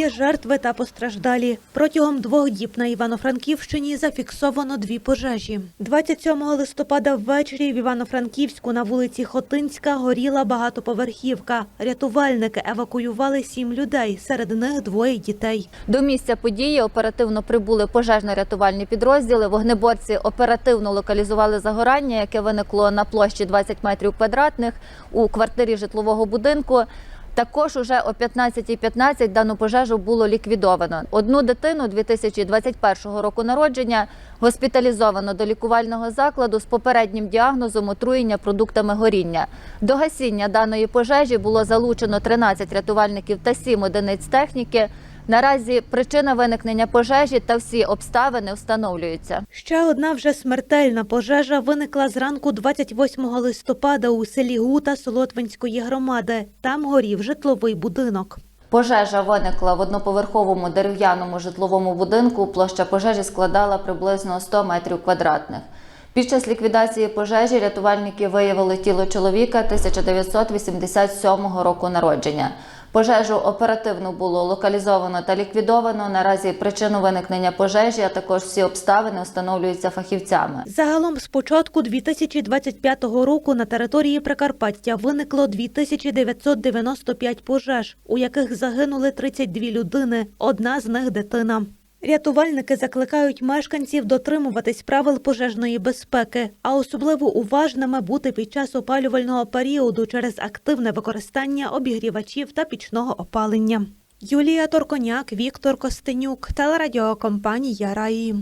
Є жертви та постраждалі. Протягом двох діб на Івано-Франківщині зафіксовано дві пожежі. 27 листопада ввечері в Івано-Франківську на вулиці Хотинська горіла багатоповерхівка. Рятувальники евакуювали сім людей, серед них двоє дітей. До місця події оперативно прибули пожежно-рятувальні підрозділи. Вогнеборці оперативно локалізували загорання, яке виникло на площі 20 метрів квадратних у квартирі житлового будинку. Також уже о 15.15 дану пожежу було ліквідовано. Одну дитину 2021 року народження госпіталізовано до лікувального закладу з попереднім діагнозом отруєння продуктами горіння. До гасіння даної пожежі було залучено 13 рятувальників та 7 одиниць техніки. Наразі причина виникнення пожежі та всі обставини встановлюються. Ще одна вже смертельна пожежа виникла зранку 28 листопада у селі Гута Солотвинської громади. Там горів житловий будинок. Пожежа виникла в одноповерховому дерев'яному житловому будинку. Площа пожежі складала приблизно 100 метрів квадратних. Під час ліквідації пожежі рятувальники виявили тіло чоловіка 1987 року народження. Пожежу оперативно було локалізовано та ліквідовано. Наразі причину виникнення пожежі, а також всі обставини встановлюються фахівцями. Загалом з початку 2025 року на території Прикарпаття виникло 2995 пожеж, у яких загинули 32 людини, одна з них дитина. Рятувальники закликають мешканців дотримуватись правил пожежної безпеки, а особливо уважними бути під час опалювального періоду через активне використання обігрівачів та пічного опалення. Юлія Торконяк, Віктор Костенюк, телерадіокомпанія Раї.